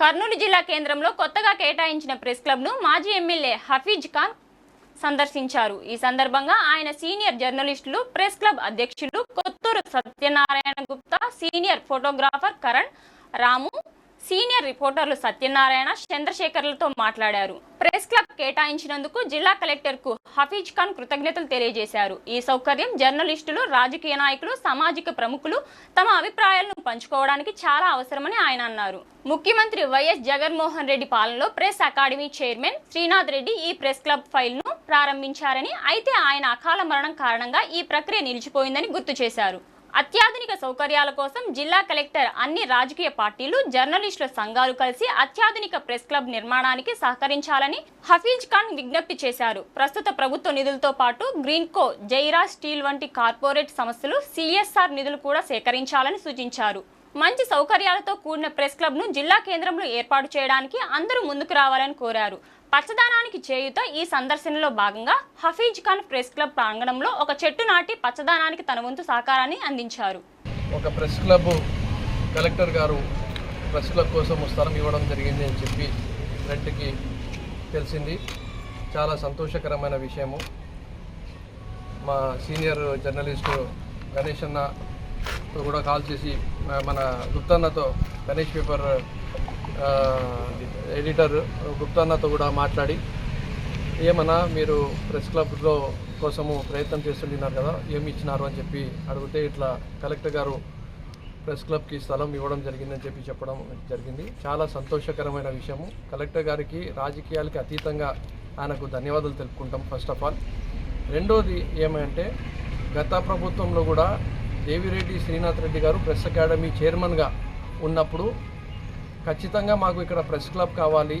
కర్నూలు జిల్లా కేంద్రంలో కొత్తగా కేటాయించిన ప్రెస్ క్లబ్ను మాజీ ఎమ్మెల్యే హఫీజ్ ఖాన్ సందర్శించారు. ఈ సందర్భంగా ఆయన సీనియర్ జర్నలిస్టులు ప్రెస్ క్లబ్ అధ్యక్షులు Kotturu Satyanarayana Gupta senior photographer Karan Ramu senior రిపోర్టర్లు Satyanarayana చంద్రశేఖర్లతో మాట్లాడారు. ప్రెస్ క్లబ్ కేటాయించినందుకు జిల్లా కలెక్టర్కు హఫీజ్ ఖాన్ కృతజ్ఞతలు తెలియజేశారు. ఈ సౌకర్యం జర్నలిస్టులు రాజకీయ నాయకులు సామాజిక ప్రముఖులు తమ అభిప్రాయాలను పంచుకోవడానికి చాలా అవసరమని ఆయన అన్నారు. ముఖ్యమంత్రి వైఎస్ జగన్మోహన్ రెడ్డి పాలనలో press academy chairman Srinath Reddy ఈ ప్రెస్ క్లబ్ ఫైల్ను ప్రారంభించారని అయితే ఆయన అకాల మరణం కారణంగా ఈ ప్రక్రియ నిలిచిపోయిందని గుర్తు చేశారు. అత్యాధునిక సౌకర్యాల కోసం జిల్లా కలెక్టర్ అన్ని రాజకీయ పార్టీలు జర్నలిస్టుల సంఘాలు కలిసి అత్యాధునిక ప్రెస్ క్లబ్ నిర్మాణానికి సహకరించాలని హఫీజ్ ఖాన్ విజ్ఞప్తి చేశారు. ప్రస్తుత ప్రభుత్వ నిధులతో పాటు గ్రీన్కో జైరా స్టీల్ వంటి కార్పొరేట్ సంస్థలు సిఎస్ఆర్ నిధులు కూడా సేకరించాలని సూచించారు. మంచి సౌకర్యాలతో కూడిన ప్రెస్ క్లబ్ను జిల్లా కేంద్రంలో ఏర్పాటు చేయడానికి అందరూ ముందుకు రావాలని కోరారు. పచ్చదనానికి చేయుత ఈ సందర్శనలో భాగంగా హఫీజ్ ఖాన్ ప్రెస్ క్లబ్ ప్రాంగణంలో ఒక చెట్టు నాటి పచ్చదనానికి తన వంతు సహకారాన్ని అందించారు. ఒక ప్రెస్ క్లబ్ కలెక్టర్ గారు ప్రెస్ క్లబ్ కోసం స్థలం ఇవ్వడం జరిగింది అని చెప్పి రెడ్డికి తెలిసింది. చాలా సంతోషకరమైన విషయము. మా సీనియర్ జర్నలిస్టు గణేష్ అన్నతో కూడా కాల్ చేసి మన గుప్తన్నతో గణేష్ పేపర్ ఎడిటర్ గుప్తాన్నతో కూడా మాట్లాడి ఏమన్నా మీరు ప్రెస్ క్లబ్లో కోసము ప్రయత్నం చేస్తుంటున్నారు కదా ఏమి ఇచ్చినారు అని చెప్పి అడిగితే ఇట్లా కలెక్టర్ గారు ప్రెస్ క్లబ్కి స్థలం ఇవ్వడం జరిగిందని చెప్పి చెప్పడం జరిగింది. చాలా సంతోషకరమైన విషయము. కలెక్టర్ గారికి రాజకీయాలకి అతీతంగా ఆయనకు ధన్యవాదాలు తెలుపుకుంటాం ఫస్ట్ ఆఫ్ ఆల్. రెండోది ఏమంటే గత ప్రభుత్వంలో కూడా దేవిరెడ్డి శ్రీనాథ్ రెడ్డి గారు ప్రెస్ అకాడమీ చైర్మన్గా ఉన్నప్పుడు ఖచ్చితంగా మాకు ఇక్కడ ప్రెస్ క్లబ్ కావాలి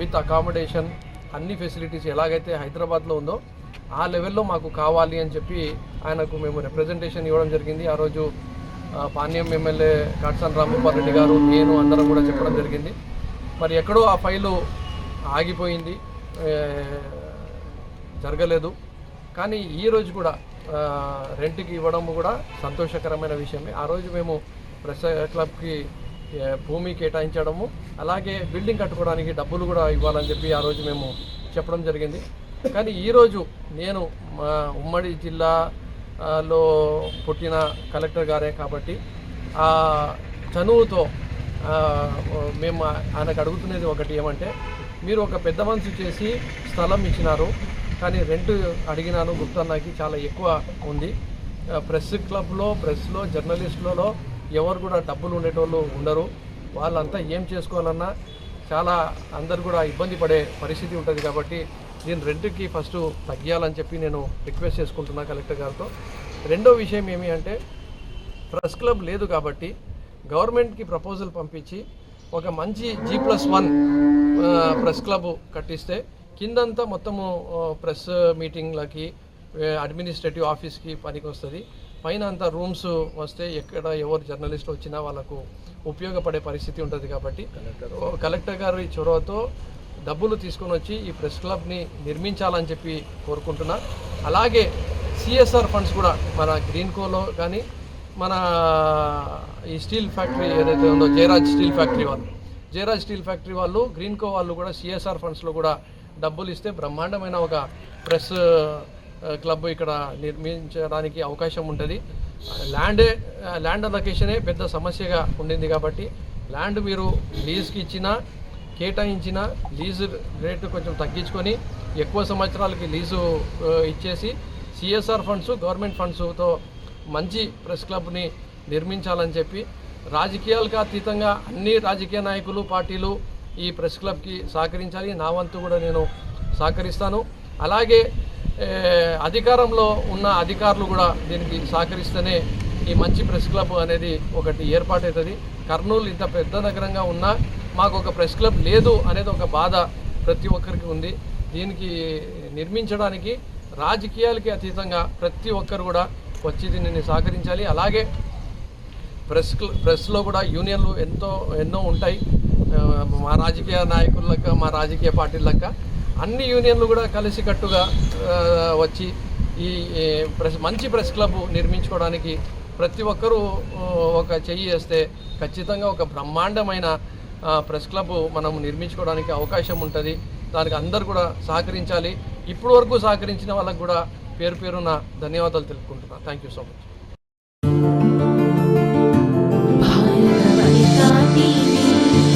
విత్ అకామిడేషన్ అన్ని ఫెసిలిటీస్ ఎలాగైతే హైదరాబాద్లో ఉందో ఆ లెవెల్లో మాకు కావాలి అని చెప్పి ఆయనకు మేము రిప్రజెంటేషన్ ఇవ్వడం జరిగింది. ఆ రోజు పానీయం ఎమ్మెల్యే కాట్సాన్ రామగోపాల్ రెడ్డి గారు నేను అందరం కూడా చెప్పడం జరిగింది. మరి ఎక్కడో ఆ ఫైలు ఆగిపోయింది. జరగలేదు. కానీ ఈ రోజు కూడా రెంట్కి ఇవ్వడం కూడా సంతోషకరమైన విషయమే. ఆ రోజు మేము ప్రెస్ క్లబ్కి భూమి కేటాయించడము అలాగే బిల్డింగ్ కట్టుకోవడానికి డబ్బులు కూడా ఇవ్వాలని చెప్పి ఆ రోజు మేము చెప్పడం జరిగింది. కానీ ఈరోజు నేను మా ఉమ్మడి జిల్లాలో పుట్టిన కలెక్టర్ గారే కాబట్టి ఆ చనువుతో మేము ఆయనకు అడుగుతున్నది ఒకటి ఏమంటే మీరు ఒక పెద్ద మనసు చేసి స్థలం ఇచ్చినారు కానీ రెంట్ అడిగినాను గుప్తన్నకి చాలా ఎక్కువ ఉంది. ప్రెస్ క్లబ్లో ప్రెస్లో జర్నలిస్టులలో ఎవరు కూడా డబ్బులు ఉండేటోళ్ళు ఉండరు. వాళ్ళంతా ఏం చేసుకోవాలన్నా చాలా అందరు కూడా ఇబ్బంది పడే పరిస్థితి ఉంటుంది కాబట్టి దీని రెంట్కి ఫస్ట్ తగ్గియాలని చెప్పి నేను రిక్వెస్ట్ చేసుకుంటున్నా కలెక్టర్ గారితో. రెండో విషయం ఏమి అంటే ప్రెస్ క్లబ్ లేదు కాబట్టి గవర్నమెంట్కి ప్రపోజల్ పంపించి ఒక మంచి G plus one press club కట్టిస్తే కిందంతా మొత్తము ప్రెస్ మీటింగ్లకి అడ్మినిస్ట్రేటివ్ ఆఫీస్కి పనికి వస్తుంది పైన అంతా రూమ్స్ వస్తే ఎక్కడ ఎవరు జర్నలిస్ట్ వచ్చినా వాళ్ళకు ఉపయోగపడే పరిస్థితి ఉంటుంది కాబట్టి కలెక్టర్. గారి చొరవతో డబ్బులు తీసుకొని వచ్చి ఈ ప్రెస్ క్లబ్ని నిర్మించాలని చెప్పి కోరుకుంటున్నా. అలాగే సిఎస్ఆర్ ఫండ్స్ కూడా మన గ్రీన్కోలో కానీ మన ఈ స్టీల్ ఫ్యాక్టరీ ఏదైతే ఉందో జయరాజ్ స్టీల్ ఫ్యాక్టరీ వాళ్ళు జయరాజ్ స్టీల్ ఫ్యాక్టరీ వాళ్ళు గ్రీన్కో వాళ్ళు కూడా సిఎస్ఆర్ ఫండ్స్లో కూడా డబ్బులు ఇస్తే బ్రహ్మాండమైన ఒక ప్రెస్ క్లబ్ ఇక్కడ నిర్మించడానికి అవకాశం ఉంటుంది. ల్యాండే ల్యాండ్ లొకేషనే పెద్ద సమస్యగా ఉండింది కాబట్టి ల్యాండ్ మీరు లీజ్కి ఇచ్చినా కేటాయించిన లీజు రేటు కొంచెం తగ్గించుకొని ఎక్కువ సంవత్సరాలకి లీజు ఇచ్చేసి సిఎస్ఆర్ ఫండ్స్ గవర్నమెంట్ ఫండ్స్తో మంచి ప్రెస్ క్లబ్ని నిర్మించాలని చెప్పి రాజకీయాలకు అతీతంగా అన్ని రాజకీయ నాయకులు పార్టీలు ఈ ప్రెస్ క్లబ్కి సహకరించాలి. నా వంతు కూడా నేను సహకరిస్తాను. అలాగే అధికారంలో ఉన్న అధికారులు కూడా దీనికి సహకరిస్తేనే ఈ మంచి ప్రెస్ క్లబ్ అనేది ఒకటి ఏర్పాటవుతుంది కర్నూలు ఇంత పెద్ద నగరంగా ఉన్నా మాకు ఒక ప్రెస్ క్లబ్ లేదు అనేది ఒక బాధ ప్రతి ఒక్కరికి ఉంది. దీనికి నిర్మించడానికి రాజకీయాలకి అతీతంగా ప్రతి ఒక్కరు కూడా వచ్చి దీనిని సహకరించాలి. అలాగే ప్రెస్ ప్రెస్లో కూడా యూనియన్లు ఎంతో ఎన్నో ఉంటాయి. మా రాజకీయ నాయకుల మా రాజకీయ పార్టీల అన్ని యూనియన్లు కూడా కలిసికట్టుగా వచ్చి ఈ ప్రెస్ మంచి ప్రెస్ క్లబ్ నిర్మించుకోవడానికి ప్రతి ఒక్కరూ ఒక చెయ్యి వేస్తే ఖచ్చితంగా ఒక బ్రహ్మాండమైన ప్రెస్ క్లబ్ మనం నిర్మించుకోవడానికి అవకాశం ఉంటుంది. దానికి అందరు కూడా సహకరించాలి. ఇప్పటి వరకు సహకరించిన వాళ్ళకు కూడా పేరు పేరున ధన్యవాదాలు తెలుపుకుంటున్నాను థ్యాంక్ యూ సో మచ్